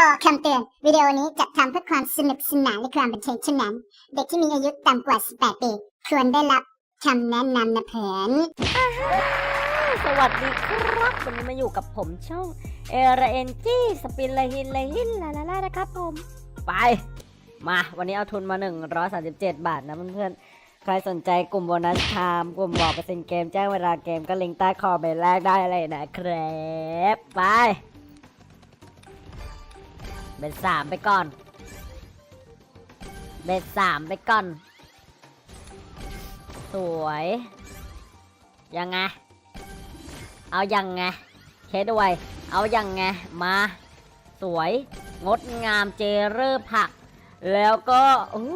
ต่อคำเตือน วิดีโอนี้จัดทำเพื่อความสนุกสนานและความบันเทิงเท่านั้น เด็กที่มีอายุต่ำกว่า 18 ปี ควรได้รับคำแนะนำนะเพื่อนสวัสดีครับ วันนี้มาอยู่กับผมช่องเอรเอนจีสปินไลฮินไลฮินลาลาลานะครับผม ไป มาวันนี้เอาทุนมา 137 บาทนะเพื่อนๆ ใครสนใจกลุ่มโบนัสไทม์กลุ่มบอกเปอร์เซ็นต์เกมแจ้งเวลาเกมก็ลิงก์ใต้คอมเมนต์แรกได้เลยนะครับไป เบ็ดสามไปก่อน เบ็ดสามไปก่อน สวย ยังไง เอายังไงเคสด้วย เอายังไง มา สวย งดงามเจเรอร์ผัก แล้วก็อู้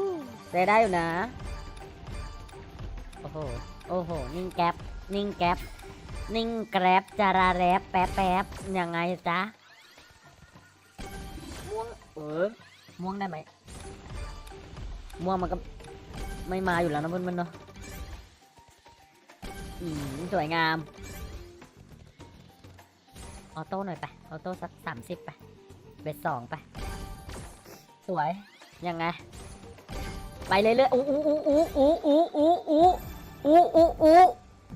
เซได้อยู่นะ โอ้โห โอ้โห นิ่งแก๊ปนิ่งแก๊ปนิ่งแกร็บจาราแรปแป๊บแป๊บยังไงจ๊ะ เออม่วงได้ไหมม่วงมันก็ไม่มาอยู่แล้วนะเพื่อนๆเนาะอืมสวยงาม ออโต้หน่อยไป ออโต้สักสามสิบไป เบสสองไป สวย ยังไง ไปเรื่อยๆอู้อู้อู้อู้อู้อู้อู้อู้อู้อู้อู้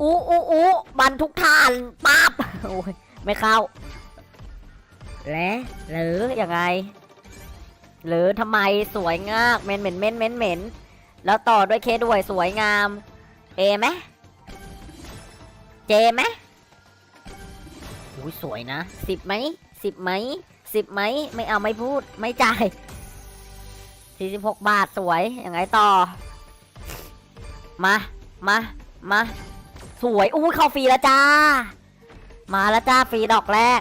อู้อู้อู้บันทุกทานปั๊บโอ้ย ไม่เข้า และหรือยังไง หรือทำไมสวยงากเหม็นเหม็นเหม็นเหม็นเหม็นแล้วต่อด้วยเคด้วยสวยงาม เอไหมเจไหมอุ้ยสวยนะสิบไหมสิบไหมสิบไหมไม่เอาไม่พูดไม่จ่ายสี่สิบหกบาทสวยยังไงต่อ มามามาสวยอุ้เข้าฟรีแล้วจ้า มาแล้วจ้าฟรีดอกแรก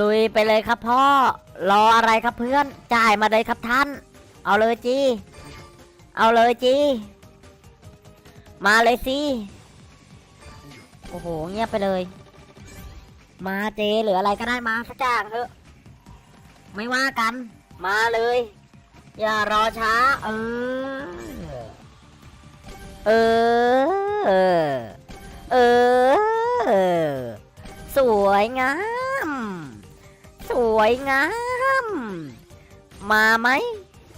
ลุยไปเลยครับพ่อ รออะไรครับเพื่อน จ่ายมาเลยครับท่าน เอาเลยจี เอาเลยจี มาเลยสิ โอ้โห เงียบไปเลย มาเจหรืออะไรก็ได้มาสักอย่างเถอะ ไม่ว่ากัน มาเลย อย่ารอช้า เออ เออ เออ สวยงาม วยงาม มาไหม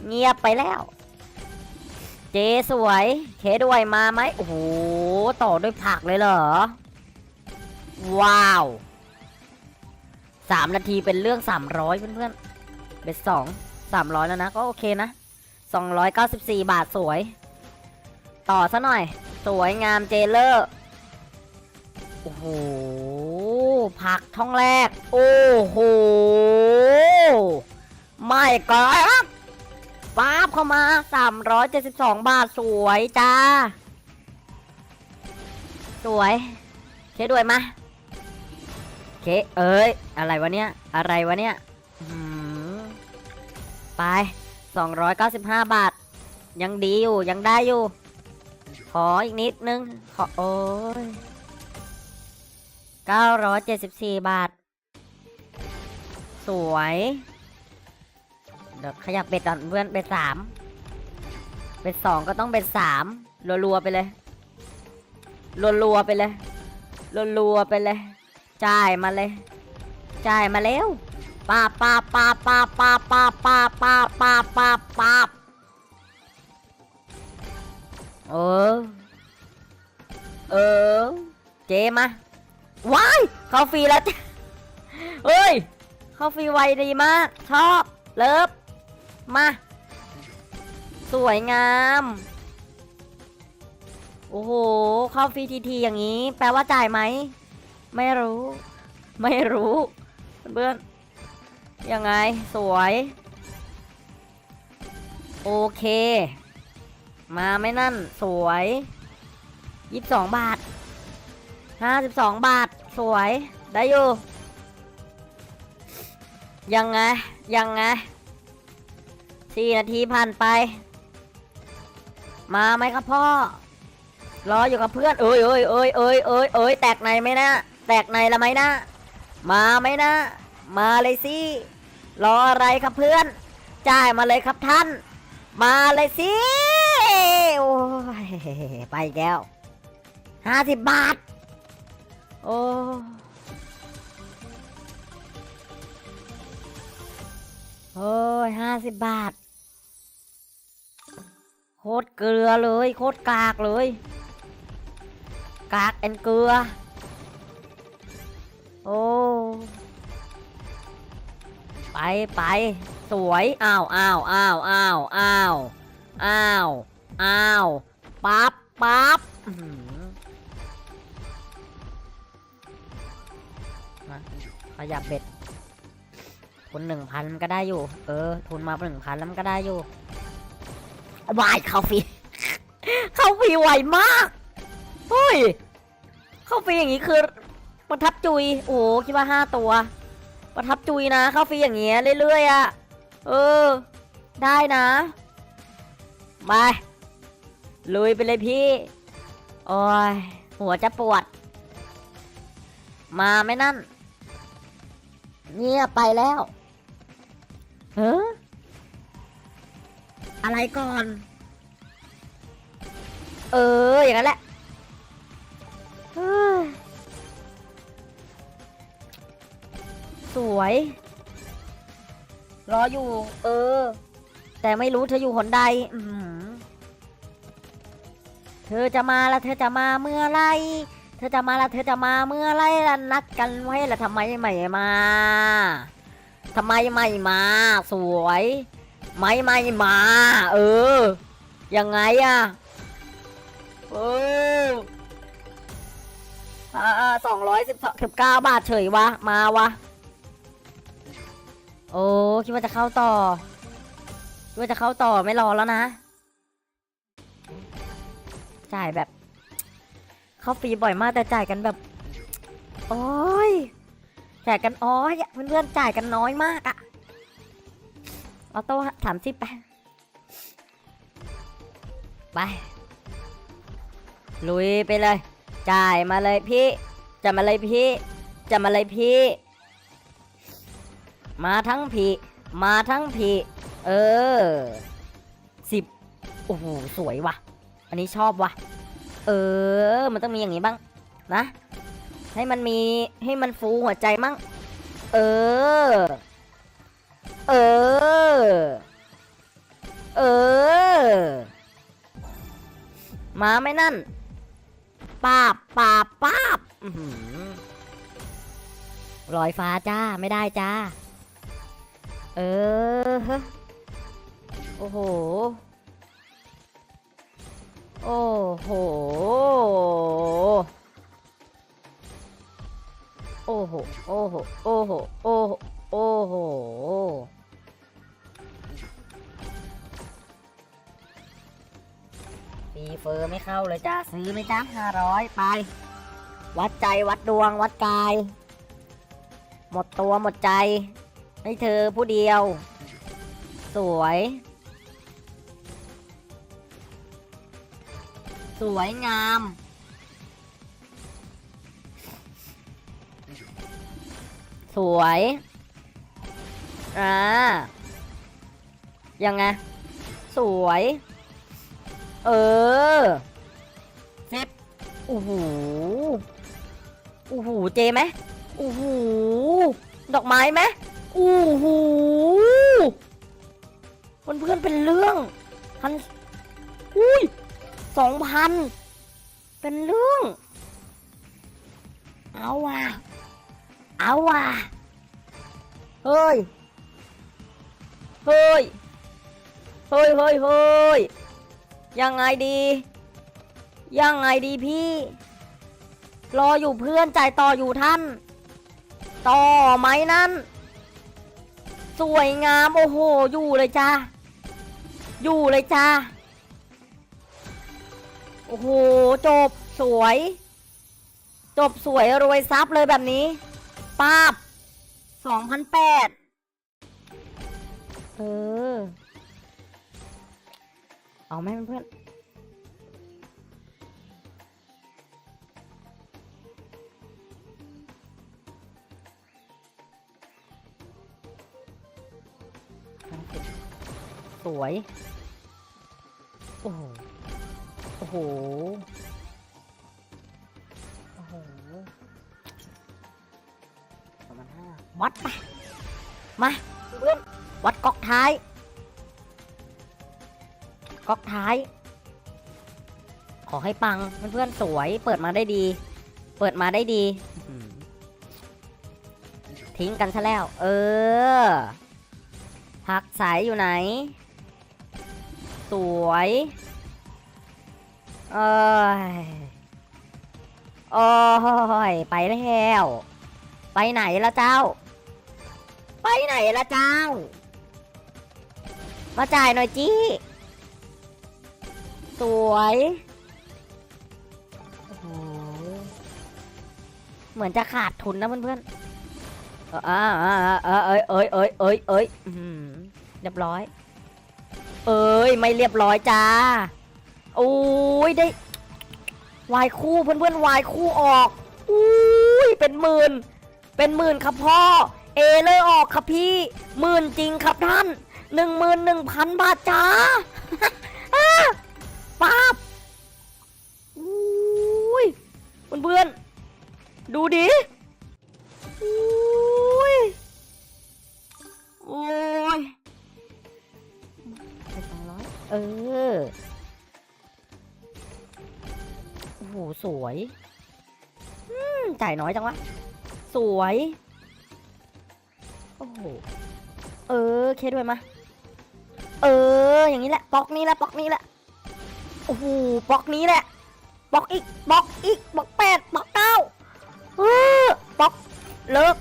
เงียบไปแล้ว เจสวย เคด้วยมาไหม โอ้โห ต่อด้วยผักเลยเหรอ ว้าวสามนาทีเป็นเรื่องสามร้อยเพื่อนๆเบ็ดสองสามร้อยแล้วนะ ก็โอเคนะสองร้อยเก้าสิบสี่บาทสวย ต่อซะหน่อย สวยงามเจเลอร์ โอ้โห ผักท่องแรก โอ้โห ไม่ก็ป๊าบเข้ามา 372 บาทสวยจ้า สวย เคด้วยมาเคเอ้ย อะไรวะเนี่ย อะไรวะเนี่ยอื้อหือไป 295 บาท ยังดีอยู่ ยังได้อยู่ ขออีกนิดนึง ขอ โอ้ย 974 บาท สวย เดี๋ยวขยับเบ็ดก่อนเพื่อนเบ็ดสามเบ็ดสองก็ต้องเบ็ดสามรัวๆไปเลยรัวๆไปเลยรัวๆไปเลยจ่ายมาเลยจ่ายมาเร็วป้าป้าป้าป้าป้าป้าป้าป้าป้าป้าป้าเออเออเจมา ว้ายเข้าฟรีแล้วเฮ้ย เข้าฟรีไวดีมาก ชอบ เลิฟ มา สวยงาม โอ้โห เข้าฟรีทีทีอย่างนี้ แปลว่าจ่ายไหม ไม่รู้ ไม่รู้ เพื่อนยังไง สวย โอเค มาไม่นั่น สวยยี่สิบสองบาท ห้าสิบสองบาท สวย ได้อยู่ ยังไง ยังไงสี่นาทีผ่านไป มาไหมครับพ่อ รออยู่กับเพื่อน เอ้ยเอ้ยเอ้ยเอ้ยเอ้ยเอ้ยแตกในไหมนะ แตกในละไหมนะ มาไหมนะ มาเลยสิ รออะไรครับเพื่อน จ่ายมาเลยครับท่าน มาเลยสิ โอ้ย ไปอีกแล้วห้าสิบบาท โอ้โอ้ยห้าสิบบาท โคตรเกลือเลย โคตรกากเลย กากแอนเกลือ โอ้ ไปไปสวยอ้าวอ้าวอ้าวอ้าวอ้าวอ้าวอ้าวปั๊บปั๊บ ขยับเบ็ดทุนหนึ่งพันมันก็ได้อยู่ เออ ทุนมาหนึ่งพันแล้วมันก็ได้อยู่วายเข้าฟรีเข้าฟรีไวมากเฮ้ยเข้าฟรีอย่างนี้คือประทับจุย โอ้โหคิดว่าห้าตัว ประทับจุยนะ เข้าฟรีอย่างเงี้ยเรื่อยๆอะ่ะ เออ ได้นะไปลุยไปเลยพี่ โอ้ย หัวจะปวด มาไม่นั่น เงียบไปแล้วเฮ้ออะไรก่อน เออ อย่างนั้นแหละเฮ้ยสวย รออยู่ เออ แต่ไม่รู้เธออยู่หนใดอื้อหือเธอจะมาแล้วเธอจะมาเมื่อไร เธอจะมาล้วเธอจะมาเมื่อไรล่ะนัดกันไว้ล้วทำไมไม่มาทำไมไม่มา สวย ไม่ไม่มา เออ ยังไงอะเออสองร้อยสิบสิบเก้าบาทเฉยวะ มาวะ โอ้คิดว่าจะเข้าต่อ คิดว่าจะเข้าต่อไม่รอแล้วนะ จ่ายแบบ เข้าฟรีบ่อยมากแต่จ่ายกันแบบโอ้ยจ่ายกันอ้อยเพื่อนๆจ่ายกันน้อยมากอะออโต้สามสิบไปไปลุยไปเลย จ่ายมาเลยพี่จะมาเลยพี่จะมาเลยพี่ มาทั้งพี่มาทั้งพี่ เออสิบโอ้โหสวยว่ะ อันนี้ชอบว่ะ เออ มันต้องมีอย่างนี้บ้างนะ ให้มันมีให้มันฟูหัวใจมั่ง เออ เออ เออ มาไม่นั่นปาบปาบปาบลอยฟ้าจ้าไม่ได้จ้า เออ โอ้โห โอ้โห โอ้โห โอ้โห โอ้โห โอ้โห โอ้โห ฟีเฟอร์ไม่เข้าเลยจ้าซื้อไหมจ้าห้าร้อยไป วัดใจวัดดวงวัดกาย หมดตัวหมดใจ ให้เธอผู้เดียว สวย สวยงาม สวย อ่า ยังไง สวย เออเซ็ตโอ้โหโอ้โหเจไหมโอ้โหดอกไม้ไหมโอ้โหเพื่อนเพื่อนเป็นเรื่องพันอุ้ย สองพันเป็นเรื่อง เอาว่ะ เอาว่ะ เฮ้ย เฮ้ย เฮ้ยเฮ้ยเฮ้ยยังไงดี ยังไงดีพี่ รออยู่เพื่อนจ่ายต่ออยู่ท่าน ต่อไหมนั่น สวยงามโอ้โห อยู่เลยจ้าอยู่เลยจ้า โอ้โห จบสวย จบสวยรวยซับเลยแบบนี้ป้าบสองพันแปดเออ เอาไหมเพื่อนสวย อ้โห โอ้โหประมาณห้าวัดไปมาเพื่อนวัดก๊อกท้าย ก๊อกท้าย ขอให้ปังเพื่อนๆสวย เปิดมาได้ดี เปิดมาได้ดีอื้อหือทิ้งกันซะแล้ว เออผักสายอยู่ไหน สวย เอยโอ้ยไปแล้ว ไปไหนละเจ้า ไปไหนละเจ้า มาจ่ายหน่อยจี้ สวยโอ้โหเหมือนจะขาดทุนนะเพื่อนๆเอออ่าอ่าอ่าเอ้ยเอ้ยเอ้ยเอ้ยเอ้ยเรียบร้อย เอ้ย ไม่เรียบร้อยจ้า โอ้ยได้วายคู่เพื่อนๆวายคู่ออกอุ้ยเป็นหมื่น เป็นหมื่นครับพ่อ เอเลยออกครับพี่หมื่นจริงครับท่านหนึ่งหมื่นหนึ่งพันบาทจ้าอ่าป๊าบอุ้ยเพื่อนๆดูดิอุ้ยโอ้ยไปสองร้อยเออ สวยอืมจ่ายน้อยจังวะ สวย โอ้โห เออ เคด้วยมา เออ อย่างนี้แหละปอกนี้แหละปอกนี้แหละ โอ้โหปอกนี้แหละปอกอีกปอกอีกปอกแปดปอกเก้าเออปอกเลิก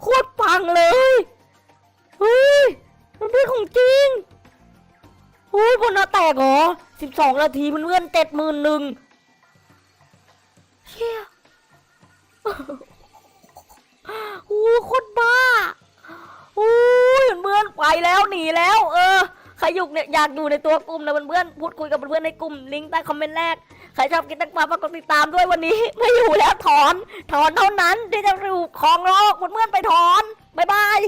โคตรปังเลย เฮ้ย มันเป็นของจริงเฮ้ยพลนาแตกเหรอสิบสองนาทีเพื่อนเจ็ดหมื่นหนึ่งเชี่ยโอ้โคตรบ้าโอ้ยเพื่อนไปแล้วหนีแล้ว เออ ใครอยู่เนี่ยอยากดูในตัวกลุ่มนะเพื่อนๆพูดคุยกับเพื่อนๆในกลุ่มลิงก์ใต้คอมเมนต์แรกใครชอบกินตังปลาฝากกดติดตามด้วยวันนี้ ไม่อยู่แล้วถอน ถอนเท่านั้นที่จะอยู่ของโลกเพื่อนๆไปถอนบ๊ายบาย